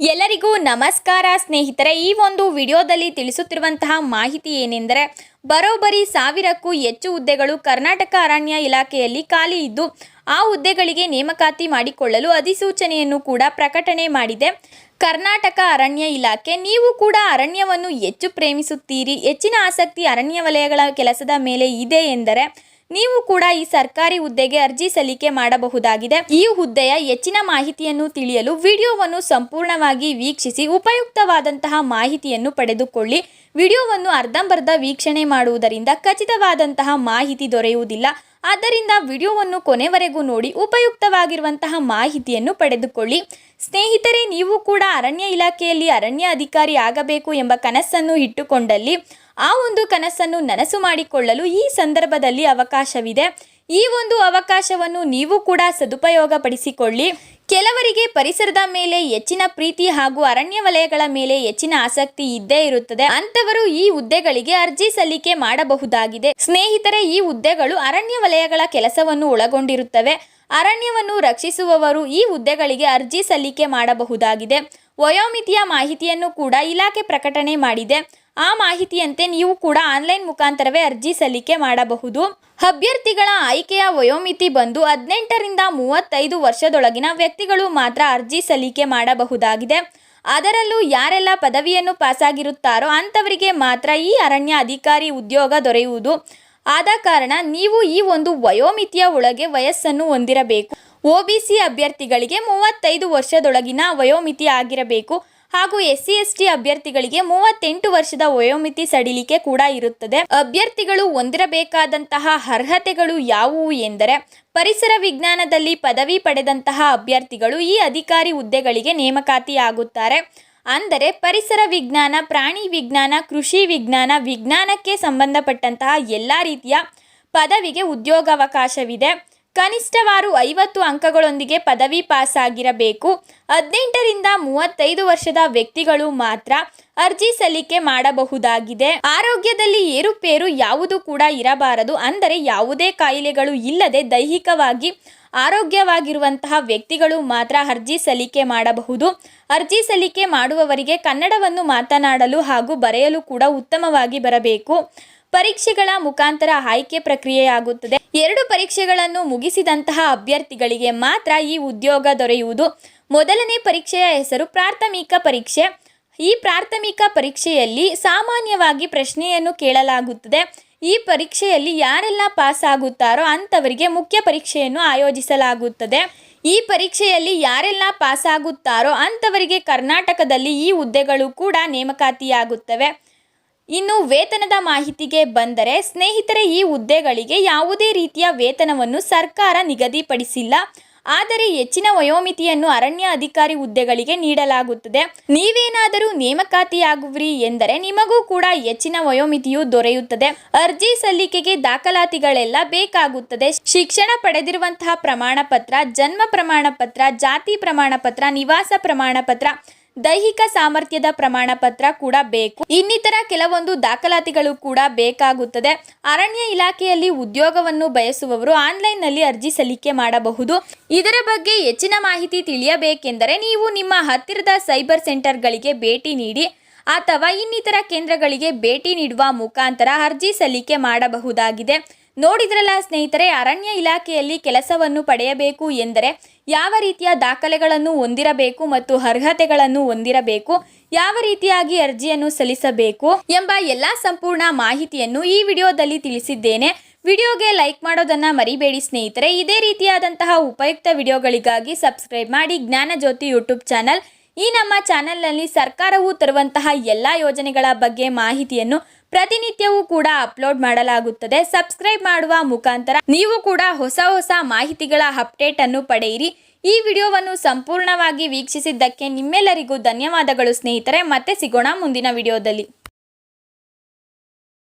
ಎಲ್ಲರಿಗೂ ನಮಸ್ಕಾರ ಸ್ನೇಹಿತರೆ, ಈ ಒಂದು ವಿಡಿಯೋದಲ್ಲಿ ತಿಳಿಸುತ್ತಿರುವಂತಹ ಮಾಹಿತಿ ಏನೆಂದರೆ, ಬರೋಬ್ಬರಿ ಸಾವಿರಕ್ಕೂ ಹೆಚ್ಚು ಹುದ್ದೆಗಳು ಕರ್ನಾಟಕ ಅರಣ್ಯ ಇಲಾಖೆಯಲ್ಲಿ ಖಾಲಿ ಇದ್ದು, ಆ ಹುದ್ದೆಗಳಿಗೆ ನೇಮಕಾತಿ ಮಾಡಿಕೊಳ್ಳಲು ಅಧಿಸೂಚನೆಯನ್ನು ಕೂಡ ಪ್ರಕಟಣೆ ಮಾಡಿದೆ. ಕರ್ನಾಟಕ ಅರಣ್ಯ ಇಲಾಖೆ, ನೀವು ಕೂಡ ಅರಣ್ಯವನ್ನು ಹೆಚ್ಚು ಪ್ರೇಮಿಸುತ್ತೀರಿ, ಹೆಚ್ಚಿನ ಆಸಕ್ತಿ ಅರಣ್ಯ ವಲಯಗಳ ಕೆಲಸದ ಮೇಲೆ ಇದೆ ಎಂದರೆ ನೀವು ಕೂಡ ಈ ಸರ್ಕಾರಿ ಹುದ್ದೆಗೆ ಅರ್ಜಿ ಸಲ್ಲಿಕೆ ಮಾಡಬಹುದಾಗಿದೆ. ಈ ಹುದ್ದೆಯ ಹೆಚ್ಚಿನ ಮಾಹಿತಿಯನ್ನು ತಿಳಿಯಲು ವಿಡಿಯೋವನ್ನು ಸಂಪೂರ್ಣವಾಗಿ ವೀಕ್ಷಿಸಿ, ಉಪಯುಕ್ತವಾದಂತಹ ಮಾಹಿತಿಯನ್ನು ಪಡೆದುಕೊಳ್ಳಿ. ವಿಡಿಯೋವನ್ನು ಅರ್ಧಂಬರ್ಧ ವೀಕ್ಷಣೆ ಮಾಡುವುದರಿಂದ ಖಚಿತವಾದಂತಹ ಮಾಹಿತಿ ದೊರೆಯುವುದಿಲ್ಲ. ಆದ್ದರಿಂದ ವಿಡಿಯೋವನ್ನು ಕೊನೆವರೆಗೂ ನೋಡಿ, ಉಪಯುಕ್ತವಾಗಿರುವಂತಹ ಮಾಹಿತಿಯನ್ನು ಪಡೆದುಕೊಳ್ಳಿ. ಸ್ನೇಹಿತರೆ, ನೀವು ಕೂಡ ಅರಣ್ಯ ಇಲಾಖೆಯಲ್ಲಿ ಅರಣ್ಯ ಅಧಿಕಾರಿ ಆಗಬೇಕು ಎಂಬ ಕನಸನ್ನು ಇಟ್ಟುಕೊಂಡಲ್ಲಿ ಆ ಒಂದು ಕನಸನ್ನು ನನಸು ಮಾಡಿಕೊಳ್ಳಲು ಈ ಸಂದರ್ಭದಲ್ಲಿ ಅವಕಾಶವಿದೆ. ಈ ಒಂದು ಅವಕಾಶವನ್ನು ನೀವು ಕೂಡ ಸದುಪಯೋಗಪಡಿಸಿಕೊಳ್ಳಿ. ಕೆಲವರಿಗೆ ಪರಿಸರದ ಮೇಲೆ ಹೆಚ್ಚಿನ ಪ್ರೀತಿ ಹಾಗೂ ಅರಣ್ಯ ವಲಯಗಳ ಮೇಲೆ ಹೆಚ್ಚಿನ ಆಸಕ್ತಿ ಇದ್ದೇ ಇರುತ್ತದೆ. ಅಂತವರು ಈ ಹುದ್ದೆಗಳಿಗೆ ಅರ್ಜಿ ಸಲ್ಲಿಕೆ ಮಾಡಬಹುದಾಗಿದೆ. ಸ್ನೇಹಿತರೆ, ಈ ಹುದ್ದೆಗಳು ಅರಣ್ಯ ವಲಯಗಳ ಕೆಲಸವನ್ನು ಒಳಗೊಂಡಿರುತ್ತವೆ. ಅರಣ್ಯವನ್ನು ರಕ್ಷಿಸುವವರು ಈ ಹುದ್ದೆಗಳಿಗೆ ಅರ್ಜಿ ಸಲ್ಲಿಕೆ ಮಾಡಬಹುದಾಗಿದೆ. ವಯೋಮಿತಿಯ ಮಾಹಿತಿಯನ್ನು ಕೂಡ ಇಲಾಖೆ ಪ್ರಕಟಣೆ ಮಾಡಿದೆ. ಆ ಮಾಹಿತಿಯಂತೆ ನೀವು ಕೂಡ ಆನ್ಲೈನ್ ಮುಖಾಂತರವೇ ಅರ್ಜಿ ಸಲ್ಲಿಕೆ ಮಾಡಬಹುದು. ಅಭ್ಯರ್ಥಿಗಳ ಆಯ್ಕೆಯ ವಯೋಮಿತಿ ಬಂದು ಹದಿನೆಂಟರಿಂದ ಮೂವತ್ತೈದು ವರ್ಷದೊಳಗಿನ ವ್ಯಕ್ತಿಗಳು ಮಾತ್ರ ಅರ್ಜಿ ಸಲ್ಲಿಕೆ ಮಾಡಬಹುದಾಗಿದೆ. ಅದರಲ್ಲೂ ಯಾರೆಲ್ಲ ಪದವಿಯನ್ನು ಪಾಸಾಗಿರುತ್ತಾರೋ ಅಂಥವರಿಗೆ ಮಾತ್ರ ಈ ಅರಣ್ಯ ಅಧಿಕಾರಿ ಉದ್ಯೋಗ ದೊರೆಯುವುದು. ಆದ ಕಾರಣ ನೀವು ಈ ಒಂದು ವಯೋಮಿತಿಯ ಒಳಗೆ ವಯಸ್ಸನ್ನು ಹೊಂದಿರಬೇಕು. ಒಬಿಸಿ ಅಭ್ಯರ್ಥಿಗಳಿಗೆ ಮೂವತ್ತೈದು ವರ್ಷದೊಳಗಿನ ವಯೋಮಿತಿ ಆಗಿರಬೇಕು. ಹಾಗೂ ಎಸ್ ಸಿ ಎಸ್ ಟಿ ಅಭ್ಯರ್ಥಿಗಳಿಗೆ ಮೂವತ್ತೆಂಟು ವರ್ಷದ ವಯೋಮಿತಿ ಸಡಿಲಿಕೆ ಕೂಡ ಇರುತ್ತದೆ. ಅಭ್ಯರ್ಥಿಗಳು ಹೊಂದಿರಬೇಕಾದಂತಹ ಅರ್ಹತೆಗಳು ಯಾವುವು ಎಂದರೆ, ಪರಿಸರ ವಿಜ್ಞಾನದಲ್ಲಿ ಪದವಿ ಪಡೆದಂತಹ ಅಭ್ಯರ್ಥಿಗಳು ಈ ಅಧಿಕಾರಿ ಹುದ್ದೆಗಳಿಗೆ ನೇಮಕಾತಿಯಾಗುತ್ತಾರೆ. ಅಂದರೆ, ಪರಿಸರ ವಿಜ್ಞಾನ, ಪ್ರಾಣಿ ವಿಜ್ಞಾನ, ಕೃಷಿ ವಿಜ್ಞಾನ, ವಿಜ್ಞಾನಕ್ಕೆ ಸಂಬಂಧಪಟ್ಟಂತಹ ಎಲ್ಲ ರೀತಿಯ ಪದವಿಗೆ ಉದ್ಯೋಗಾವಕಾಶವಿದೆ. ಕನಿಷ್ಠವಾರು ಐವತ್ತು ಅಂಕಗಳೊಂದಿಗೆ ಪದವಿ ಪಾಸಾಗಿರಬೇಕು. ಹದಿನೆಂಟರಿಂದ ಮೂವತ್ತೈದು ವರ್ಷದ ವ್ಯಕ್ತಿಗಳು ಮಾತ್ರ ಅರ್ಜಿ ಸಲ್ಲಿಕೆ ಮಾಡಬಹುದಾಗಿದೆ. ಆರೋಗ್ಯದಲ್ಲಿ ಏರುಪೇರು ಯಾವುದು ಕೂಡ ಇರಬಾರದು. ಅಂದರೆ ಯಾವುದೇ ಕಾಯಿಲೆಗಳು ಇಲ್ಲದೆ ದೈಹಿಕವಾಗಿ ಆರೋಗ್ಯವಾಗಿರುವಂತಹ ವ್ಯಕ್ತಿಗಳು ಮಾತ್ರ ಅರ್ಜಿ ಸಲ್ಲಿಕೆ ಮಾಡಬಹುದು. ಅರ್ಜಿ ಸಲ್ಲಿಕೆ ಮಾಡುವವರಿಗೆ ಕನ್ನಡವನ್ನು ಮಾತನಾಡಲು ಹಾಗೂ ಬರೆಯಲು ಕೂಡ ಉತ್ತಮವಾಗಿ ಬರಬೇಕು. ಪರೀಕ್ಷೆಗಳ ಮುಖಾಂತರ ಆಯ್ಕೆ ಪ್ರಕ್ರಿಯೆಯಾಗುತ್ತದೆ. ಎರಡು ಪರೀಕ್ಷೆಗಳನ್ನು ಮುಗಿಸಿದಂತಹ ಅಭ್ಯರ್ಥಿಗಳಿಗೆ ಮಾತ್ರ ಈ ಉದ್ಯೋಗ ದೊರೆಯುವುದು. ಮೊದಲನೇ ಪರೀಕ್ಷೆಯ ಹೆಸರು ಪ್ರಾಥಮಿಕ ಪರೀಕ್ಷೆ. ಈ ಪ್ರಾಥಮಿಕ ಪರೀಕ್ಷೆಯಲ್ಲಿ ಸಾಮಾನ್ಯವಾಗಿ ಪ್ರಶ್ನೆಯನ್ನು ಕೇಳಲಾಗುತ್ತದೆ. ಈ ಪರೀಕ್ಷೆಯಲ್ಲಿ ಯಾರೆಲ್ಲ ಪಾಸ್ ಆಗುತ್ತಾರೋ ಅಂಥವರಿಗೆ ಮುಖ್ಯ ಪರೀಕ್ಷೆಯನ್ನು ಆಯೋಜಿಸಲಾಗುತ್ತದೆ. ಈ ಪರೀಕ್ಷೆಯಲ್ಲಿ ಯಾರೆಲ್ಲ ಪಾಸ್ ಆಗುತ್ತಾರೋ ಅಂಥವರಿಗೆ ಕರ್ನಾಟಕದಲ್ಲಿ ಈ ಹುದ್ದೆಗಳು ಕೂಡ ನೇಮಕಾತಿಯಾಗುತ್ತವೆ. ಇನ್ನು ವೇತನದ ಮಾಹಿತಿಗೆ ಬಂದರೆ ಸ್ನೇಹಿತರೆ, ಈ ಹುದ್ದೆಗಳಿಗೆ ಯಾವುದೇ ರೀತಿಯ ವೇತನವನ್ನು ಸರ್ಕಾರ ನಿಗದಿಪಡಿಸಿಲ್ಲ. ಆದರೆ ಹೆಚ್ಚಿನ ವಯೋಮಿತಿಯನ್ನು ಅರಣ್ಯ ಅಧಿಕಾರಿ ಹುದ್ದೆಗಳಿಗೆ ನೀಡಲಾಗುತ್ತದೆ. ನೀವೇನಾದರೂ ನೇಮಕಾತಿಯಾಗುವಿರಿ ಎಂದರೆ ನಿಮಗೂ ಕೂಡ ಹೆಚ್ಚಿನ ವಯೋಮಿತಿಯು ದೊರೆಯುತ್ತದೆ. ಅರ್ಜಿ ಸಲ್ಲಿಕೆಗೆ ದಾಖಲಾತಿಗಳೆಲ್ಲ ಬೇಕಾಗುತ್ತದೆ. ಶಿಕ್ಷಣ ಪಡೆದಿರುವಂತಹ ಪ್ರಮಾಣ ಪತ್ರ ಜನ್ಮ ಪ್ರಮಾಣ ಪತ್ರ ಜಾತಿ ಪ್ರಮಾಣ ಪತ್ರ ನಿವಾಸ ಪ್ರಮಾಣ ಪತ್ರ ದೈಹಿಕ ಸಾಮರ್ಥ್ಯದ ಪ್ರಮಾಣ ಪತ್ರ ಕೂಡ ಬೇಕು. ಇನ್ನಿತರ ಕೆಲವೊಂದು ದಾಖಲಾತಿಗಳು ಕೂಡ ಬೇಕಾಗುತ್ತದೆ. ಅರಣ್ಯ ಇಲಾಖೆಯಲ್ಲಿ ಉದ್ಯೋಗವನ್ನು ಬಯಸುವವರು ಆನ್ಲೈನ್ನಲ್ಲಿ ಅರ್ಜಿ ಸಲ್ಲಿಕೆ ಮಾಡಬಹುದು. ಇದರ ಬಗ್ಗೆ ಹೆಚ್ಚಿನ ಮಾಹಿತಿ ತಿಳಿಯಬೇಕೆಂದರೆ ನೀವು ನಿಮ್ಮ ಹತ್ತಿರದ ಸೈಬರ್ ಸೆಂಟರ್ಗಳಿಗೆ ಭೇಟಿ ನೀಡಿ ಅಥವಾ ಇನ್ನಿತರ ಕೇಂದ್ರಗಳಿಗೆ ಭೇಟಿ ನೀಡುವ ಮುಖಾಂತರ ಅರ್ಜಿ ಸಲ್ಲಿಕೆ ಮಾಡಬಹುದಾಗಿದೆ. ನೋಡಿದ್ರಲ್ಲ ಸ್ನೇಹಿತರೆ, ಅರಣ್ಯ ಇಲಾಖೆಯಲ್ಲಿ ಕೆಲಸವನ್ನು ಪಡೆಯಬೇಕು ಎಂದರೆ ಯಾವ ರೀತಿಯ ದಾಖಲೆಗಳನ್ನು ಹೊಂದಿರಬೇಕು ಮತ್ತು ಅರ್ಹತೆಗಳನ್ನು ಹೊಂದಿರಬೇಕು, ಯಾವ ರೀತಿಯಾಗಿ ಅರ್ಜಿಯನ್ನು ಸಲ್ಲಿಸಬೇಕು ಎಂಬ ಎಲ್ಲ ಸಂಪೂರ್ಣ ಮಾಹಿತಿಯನ್ನು ಈ ವಿಡಿಯೋದಲ್ಲಿ ತಿಳಿಸಿದ್ದೇನೆ. ವಿಡಿಯೋಗೆ ಲೈಕ್ ಮಾಡೋದನ್ನ ಮರಿಬೇಡಿ ಸ್ನೇಹಿತರೆ. ಇದೇ ರೀತಿಯಾದಂತಹ ಉಪಯುಕ್ತ ವಿಡಿಯೋಗಳಿಗಾಗಿ ಸಬ್ಸ್ಕ್ರೈಬ್ ಮಾಡಿ ಜ್ಞಾನಜ್ಯೋತಿ ಯೂಟ್ಯೂಬ್ ಚಾನಲ್. ಈ ನಮ್ಮ ಚಾನೆಲ್ನಲ್ಲಿ ಸರ್ಕಾರವು ತರುವಂತಹ ಎಲ್ಲ ಯೋಜನೆಗಳ ಬಗ್ಗೆ ಮಾಹಿತಿಯನ್ನು ಪ್ರತಿನಿತ್ಯವೂ ಕೂಡ ಅಪ್ಲೋಡ್ ಮಾಡಲಾಗುತ್ತದೆ. ಸಬ್ಸ್ಕ್ರೈಬ್ ಮಾಡುವ ಮುಖಾಂತರ ನೀವು ಕೂಡ ಹೊಸ ಹೊಸ ಮಾಹಿತಿಗಳ ಅಪ್ಡೇಟ್ ಅನ್ನು ಪಡೆಯಿರಿ. ಈ ವಿಡಿಯೋವನ್ನು ಸಂಪೂರ್ಣವಾಗಿ ವೀಕ್ಷಿಸಿದ್ದಕ್ಕೆ ನಿಮ್ಮೆಲ್ಲರಿಗೂ ಧನ್ಯವಾದಗಳು ಸ್ನೇಹಿತರೆ. ಮತ್ತೆ ಸಿಗೋಣ ಮುಂದಿನ ವಿಡಿಯೋದಲ್ಲಿ.